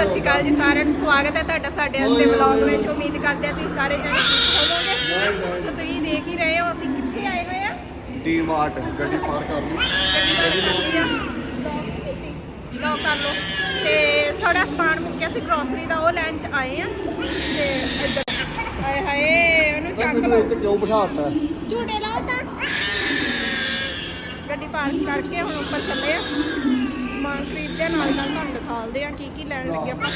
ਸਤਿ ਸ਼੍ਰੀ ਅਕਾਲ ਜੀ ਸਾਰਿਆਂ ਨੂੰ। ਸਵਾਗਤ ਹੈ ਤੁਹਾਡਾ ਸਾਡੇ ਅੱਜ ਦੇ ਵਲੌਗ ਵਿੱਚ। ਉਮੀਦ ਕਰਦੇ ਹਾਂ ਤੁਸੀਂ ਸਾਰੇ ਜਣੇ ਠੀਕ ਹੋਵੋਗੇ। ਸੋ ਤੁਸੀਂ ਦੇਖ ਹੀ ਰਹੇ ਹੋ ਅਸੀਂ ਕਿੱਥੇ ਆਏ ਹੋਏ ਆ? ਡੀ ਮਾਰਟ ਗੱਡੀ ਪਾਰ ਕਰ ਲਈ ਲਓ ਕਰ ਲਓ। ਤੇ ਥੋੜਾ ਸਮਾਨ ਮੁੱਕਿਆ ਸੀ ਗਰੋਸਰੀ ਦਾ ਉਹ ਲੈਣ ਚ ਆਏ ਆ। ਤੇ ਇੱਧਰ। ਹਾਏ ਹਾਏ ਉਹਨੂੰ ਚੱਕ ਲਓ। ਇੱਥੇ ਕਿਉਂ ਬਿਠਾਤਾ? ਝੂਟੇ ਲਾਓ ਤਾਂ। ਗੱਡੀ ਪਾਰਕ ਕਰਕੇ ਹੁਣ ਉੱਪਰ ਚੱਲੇ ਆ। ਸਮਾਨ ਖਰੀਦਦੇ ਨਾਲ ਨਾਲ ਤੁਹਾਨੂੰ ਦਿਖਾਉਂਦੇ ਆ ਕੀ ਕੀ ਲੈਣ ਲੱਗੇ ਆਪਾਂ?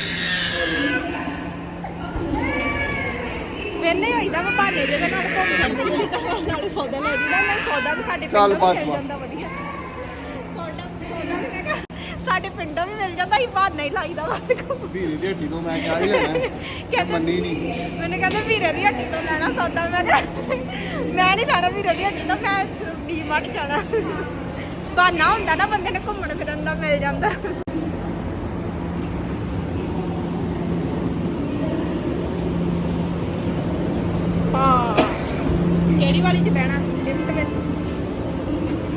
ਵੇਲੇ ਹੋਈਦਾ ਵਾ ਭਾਲੇ ਜਿਹਦੇ ਨਾਲ ਘੁੰਮ ਜਾਂਦੇ। ਨਾਲੇ ਸੌਦਾ ਲੈ ਜੀਦਾ ਮੈਂ ਸੌਦਾ ਵੀ ਸਾਡੇ ਚੱਲ ਪਿੰਡੋਂ ਵੀ ਮਿਲ ਬਸ। ਜਾਂਦਾ ਵਧੀਆ। ਸੌਦਾ ਸੌਦਾ ਵੀ ਮੈਂ ਕਿਹਾ ਸਾਡੇ ਪਿੰਡੋਂ ਵੀ ਮਿਲ ਜਾਂਦਾ ਹੀ ਬਹਾਨਾ ਹੀ ਲਾਈਦਾ ਬਸ। ਵੀਰੇ ਦੀ ਹੱਟੀ ਤੋਂ ਮੈਂ ਕਿਹਾ ਹੀ ਲੈਣਾ ਕਹਿੰਦੇ ਮੰਨੀ ਨਹੀਂ ਮੈਨੂੰ ਕਹਿੰਦੇ ਵੀਰੇ ਦੀ ਹੱਟੀ ਤੋਂ ਲੈਣਾ ਸੌਦਾ ਮੈਂ ਕਿਹਾ ਮੈਂ ਨਹੀਂ ਲੈਣਾ ਵੀਰੇ ਦੀ ਹੱਟੀ ਤੋਂ ਮੈਂ ਡੀਮਾਰਟ ਜਾਣਾ। ਬਹਾਨਾ ਹੁੰਦਾ ਨਾ ਬੰਦੇ ਨੇ ਘੁੰਮਣ ਫਿਰਨ ਦਾ ਮਿਲ ਜਾਂਦਾ। ਹਾਂ। ਕਿਹੜੀ ਵਾਲੀ ਚ ਬਹਿਣਾ? ਲਿਫਟ ਵਿੱਚ।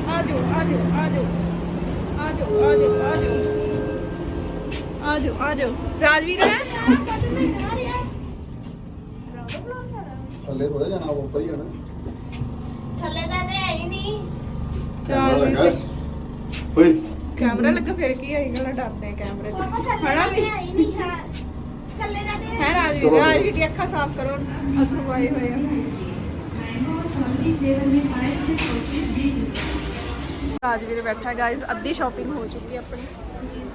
ਆ ਜਾਓ ਆ ਜਾਓ ਆ ਜਾਓ। ਆ ਜਾਓ ਆ ਜਾਓ ਆ ਜਾਓ। ਆ ਜਾਓ ਆ ਜਾਓ। ਰਾਜਵੀਰ ਥੱਲੇ ਥੋੜਾ ਜਾਣਾ ਉੱਪਰ ਹੀ ਜਾਣਾ। ਥੱਲੇ ਦਾ ਤੇ ਹੈ ਹੀ ਨਹੀਂ। ਕੈਮਰਾ ਲੱਗਾ। ਓਏ। ਕੈਮਰਾ ਲੱਗਾ ਫਿਰ ਕੀ ਹੈ ਇਹਨਾਂ ਡਰਦੇ ਆ ਕੈਮਰੇ ਤੋਂ। ਪਾਪਾ ਥੱਲੇ ਵੀ? ਹੀ ਨਹੀਂ ਹਾਂ। ਥੱਲੇ ਦਾ ਤੇ ਹੈ ਰਾਜਵੀਰ ਚਲੋ। ਰਾਜਵੀਰ ਦੀ ਅੱਖਾਂ ਸਾਫ਼ ਕਰੋ ਅਥਰੂ ਆਏ ਹੋਏ ਆ। ਰਾਜਵੀਰ ਬੈਠਾ ਗਾਇਸ ਅੱਧੀ ਸ਼ਾਪਿੰਗ ਹੋ ਚੁੱਕੀ ਹੈ ਆਪਣੀ।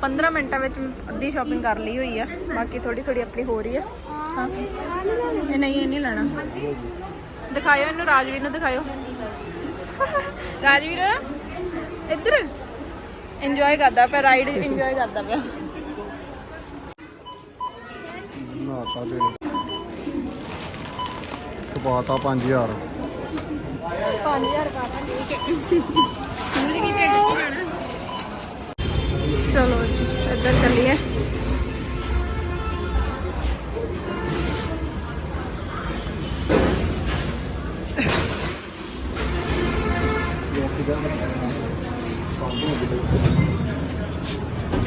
15 ਮਿੰਟਾਂ ਵਿੱਚ ਅੱਧੀ ਸ਼ਾਪਿੰਗ ਕਰ ਲਈ ਹੋਈ ਆ। ਬਾਕੀ ਥੋੜੀ ਥੋੜੀ ਆਪਣੀ ਹੋ ਰਹੀ ਹਾਂ। ਇਹ ਨਹੀਂ ਇਹ ਨਹੀਂ ਲੈਣਾ। ਦਿਖਾਇਓ ਇਹਨੂੰ ਰਾਜਵੀਰ ਨੂੰ ਦਿਖਾਇਓ। ਰਾਜਵੀਰ ਇੱਧਰ ਇੰਜੋਏ ਕਰਦਾ ਪਿਆ ਰਾਈਡ ਇੰਜੋਏ ਕਰਦਾ ਪਿਆ ਦੇ ਕਪਾਤਾ 5000 5000 ਰੁਪਏ ਠੀਕ ਹੈ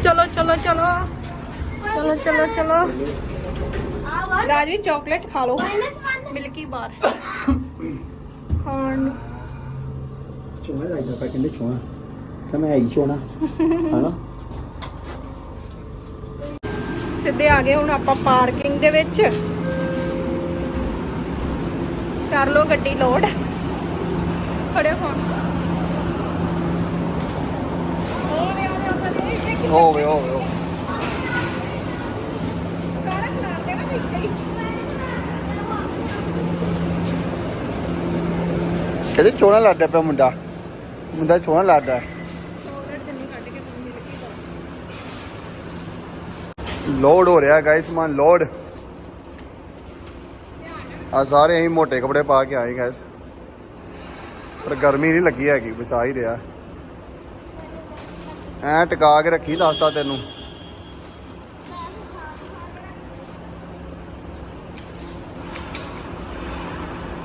ਚਲੋ ਚਲੋ ਚਲੋ। ਚਲੋ ਚਲੋ ਚਲੋ। ਆ ਵਾ ਰਾਜਵੀ ਚਾਕਲੇਟ ਖਾ ਲਓ। Minus 1 milky bar. ਖਾਣ ਨੂੰ। ਚੋਣਾ ਜਾਈਦਾ ਪਾ ਕਹਿੰਦੇ ਚੋਣਾ। ਕਿ ਮੈਂ ਆਈ ਚੋਣਾ। ਹਨਾ? ਸਿੱਧੇ ਆ ਗਏ ਹੁਣ ਆਪਾਂ ਪਾਰਕਿੰਗ ਦੇ ਵਿੱਚ। ਕਰ ਲੋ ਗੱਡੀ ਲੋਡ। ਫੜਿਓ ਫੋਨ ਹੋਵੇ ਹੋਵੇ ਹੋਵੇ ਹੋਵੇ। ਸਾਰਾ ਖਿਲਾਰ ਦੇਣਾ ਦੇਖੇ ਹੀ ਕਹਿੰਦੇ ਚੋਣਾ ਲੜਦਾ ਪਿਆ ਮੁੰਡਾ। ਮੁੰਡਾ ਚੋਣਾ ਲੜਦਾ। ਚਾਕਲੇਟ ਜੰਨੀ ਕੱਢ ਕੇ ਤੂੰ ਮਿਲਕੀ ਬਾਰ ਲੋਡ ਹੋ ਰਿਹਾ ਗਾਇਸ ਮਨ ਲੋਡ। ਆ ਸਾਰੇ ਅਸੀਂ ਮੋਟੇ ਕੱਪੜੇ ਪਾ ਕੇ ਆਏ ਗਾਇਸ ਪਰ ਗਰਮੀ ਨਹੀਂ ਲੱਗੀ ਹੈਗੀ, ਬਚਾ ਹੀ ਰਿਹਾ। ਐ ਟਿਕਾ ਕੇ ਰੱਖੀ ਦੱਸਦਾ ਤੈਨੂੰ।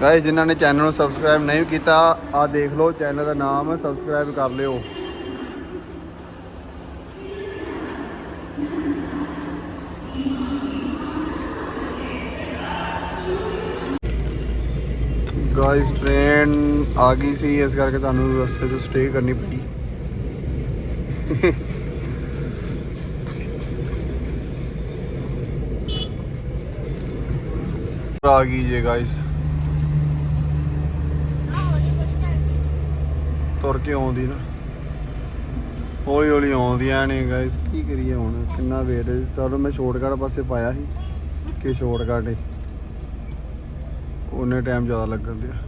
ਗਾਇਸ ਜਿਨ੍ਹਾਂ ਨੇ ਚੈਨਲ ਨੂੰ ਸਬਸਕ੍ਰਾਈਬ ਨਹੀਂ ਕੀਤਾ ਆ ਦੇਖ ਲਓ ਚੈਨਲ ਦਾ ਨਾਮ ਸਬਸਕ੍ਰਾਈਬ ਕਰ ਲਿਓ। ਗਾਇਸ ਟ੍ਰੇਨ ਆ ਗਈ ਸੀ, ਇਸ ਕਰਕੇ ਤੁਹਾਨੂੰ ਰਸਤੇ 'ਚ ਸਟੇ ਕਰਨੀ ਪਈ। ਆ ਗਈ ਜੇ ਗਾਇਸ ਤੁਰ ਕੇ ਆਉਂਦੀ ਨਾ। ਹੌਲੀ ਹੌਲੀ ਆਉਂਦੀਆਂ ਨੇ ਗਾਇਸ ਕੀ ਕਰੀਏ ਹੁਣ? ਕਿੰਨਾ ਵੇਟ ਚਲੋ ਮੈਂ ਸ਼ਾਰਟਕਟ ਪਾਸੇ ਪਾਇਆ ਸੀ। ਕਿ ਸ਼ਾਰਟਕਟ ਹੈ ਉਹਨੇ ਟਾਈਮ ਜ਼ਿਆਦਾ ਲੱਗਣ ਦਿਆ।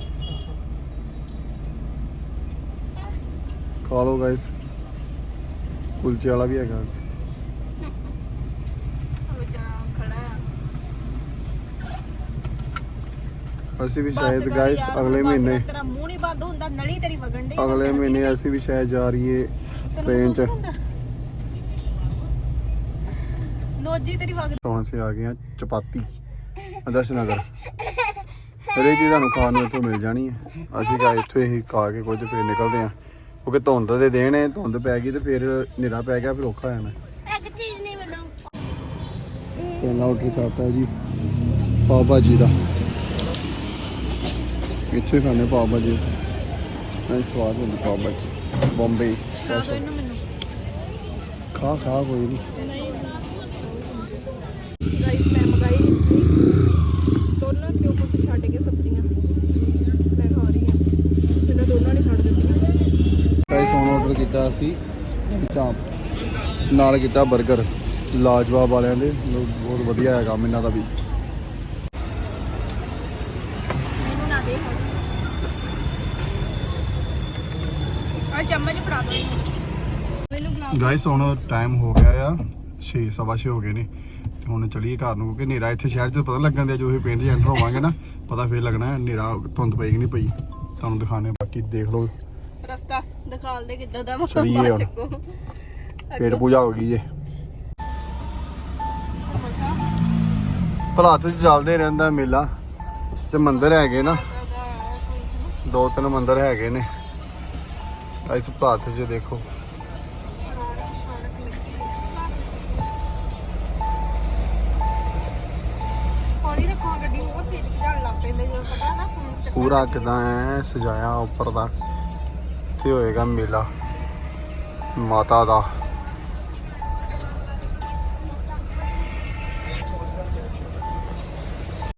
ਖਾ ਲਓ ਗਾਇਸ ਕੁਲਚੇ ਵਾਲਾ ਵੀ ਹੈਗਾ। ਅਸੀਂ ਵੀ ਸ਼ਾਇਦ ਗਾਇਸ ਅਗਲੇ ਮਹੀਨੇ ਤੇਰਾ ਮੂੰਹ ਨਹੀਂ ਬੰਦ ਹੁੰਦਾ ਨਲੀ ਤੇਰੀ ਵਗਣ ਡਈ ਅਗਲੇ ਮਹੀਨੇ ਅਸੀਂ ਵੀ ਸ਼ਾਇਦ ਜਾ ਰਹੀਏ ਟ੍ਰੇਨ 'ਚ। ਨੋਜੀ ਤੇਰੀ ਵਗ ਤੋਂ ਅਸੀਂ ਆ ਗਏ ਚਪਾਤੀ ਆਦਰਸ਼ ਨਗਰ ਹਰੇਕ ਚੀਜ਼ ਤੁਹਾਨੂੰ ਖਾਣ ਨੂੰ ਇੱਥੋਂ ਮਿਲ ਜਾਣੀ ਹੈ। ਅਸੀਂ ਕਾ ਇੱਥੇ ਹੀ ਖਾ ਕੇ ਕੁਝ ਫੇਰ ਨਿਕਲਦੇ ਹਾਂ। ਕਿਉਂਕਿ ਧੁੰਦ ਦੇ ਹੈ ਧੁੰਦ ਪੈ ਗਈ ਤੇ ਫਿਰ ਹਨੇਰਾ ਪੈ ਗਿਆ ਫਿਰ ਔਖਾ ਹੋ ਜਾਣਾ। ਇੱਕ ਚੀਜ਼ ਨਹੀਂ ਮੈਨੂੰ ਪਹਿਲਾ ਆਰਡਰ ਕਰਤਾ ਜੀ ਪਾਵ ਭਾਜੀ ਦਾ। ਇੱਥੇ ਖਾਣੇ ਪਾਵ ਭਾਜੀ ਨਹੀਂ ਸਵਾਦ ਹੁੰਦੀ ਪਾਵ ਭਾਜੀ। ਬੰਬਈ ਖਾ ਸਪੈਸ਼ਲ ਖਾ ਖਾ ਕੋਈ ਨਹੀਂ ਗਾਈਸ ਮੈਂ ਮਗਾਈ ਦੋਨਾਂ ਦੇ ਉੱਪਰ ਛੱਡ ਕੇ ਸਬਜ਼ੀਆਂ? ਅਸੀਂ ਚਾਂਪ ਨਾਲ ਕੀਤਾ 버ਗਰ ਲਾਜਵਾਬ ਵਾਲਿਆਂ ਦੇ। ਬਹੁਤ ਵਧੀਆ ਹੈ ਕੰਮ ਇਹਨਾਂ ਦਾ ਵੀ। ਮੈਨੂੰ ਨਾ ਦੇ। ਆ ਚਮਚ ਫੜਾ ਦੋ ਮੈਨੂੰ ਬੁਲਾ ਗਾਇਸ ਹੁਣ ਟਾਈਮ ਹੋ ਗਿਆ ਆ। 6 ਸਵਾ 6 ਹੋ ਗਏ ਨੇ। ਤੇ ਹੁਣ ਚਲੀਏ ਘਰ ਨੂੰ ਕਿਉਂਕਿ ਹਨੇਰਾ ਇੱਥੇ ਸ਼ਹਿਰ 'ਚ ਪਤਾ ਲੱਗਣ ਦਿਆ ਜੋ ਇਹ ਪਿੰਡ 'ਚ ਐਂਟਰ ਹੋਵਾਂਗੇ ਨਾ ਪਤਾ ਫੇਰ ਲੱਗਣਾ ਹੈ। ਹਨੇਰਾ ਧੁੰਦ ਪਈ ਕਿ ਨਹੀਂ ਪਈ। ਤੁਹਾਨੂੰ ਦਿਖਾਣੇ ਬਾਕੀ ਦੇਖ ਲਓ। ਰਸਤਾ ਦਿਖਾਲ ਦੇ ਕਿੱਦਾਂ ਦਾ ਵਾ। ਚਲੀਏ ਬਾਹਰ ਹੁਣ। ਚੱਕੋ। ਪੇਟ ਪੂਜਾ ਹੋ ਗਈ ਜੇ ਮਸਾ ਭਲਾ ਤੇ ਚੱਲਦੇ ਰਹਿੰਦਾ ਮੇਲਾ ਤੇ ਮੰਦਿਰ ਹੈਗੇ ਨਾ ਦੋ ਤਿੰਨ ਮੰਦਿਰ ਹੈਗੇ ਨੇ ਇਸ ਭਾਰਤ 'ਚ ਦੇਖੋ ਹੌਲੀ ਰੱਖੋ ਗੱਡੀ ਬਹੁਤ ਤੇਜ਼ ਚੱਲਣ ਲੱਗ ਪੈਂਦੇ ਜਦੋਂ ਪਤਾ ਨਾ ਹੁਣ ਚੱਕਰ ਪੂਰਾ ਕਿਦਾਂ ਐ ਸਜਾਇਆ ਉੱਪਰ ਦਾ ਤੇ ਹੋਏਗਾ ਮੇਲਾ ਮਾਤਾ ਦਾ।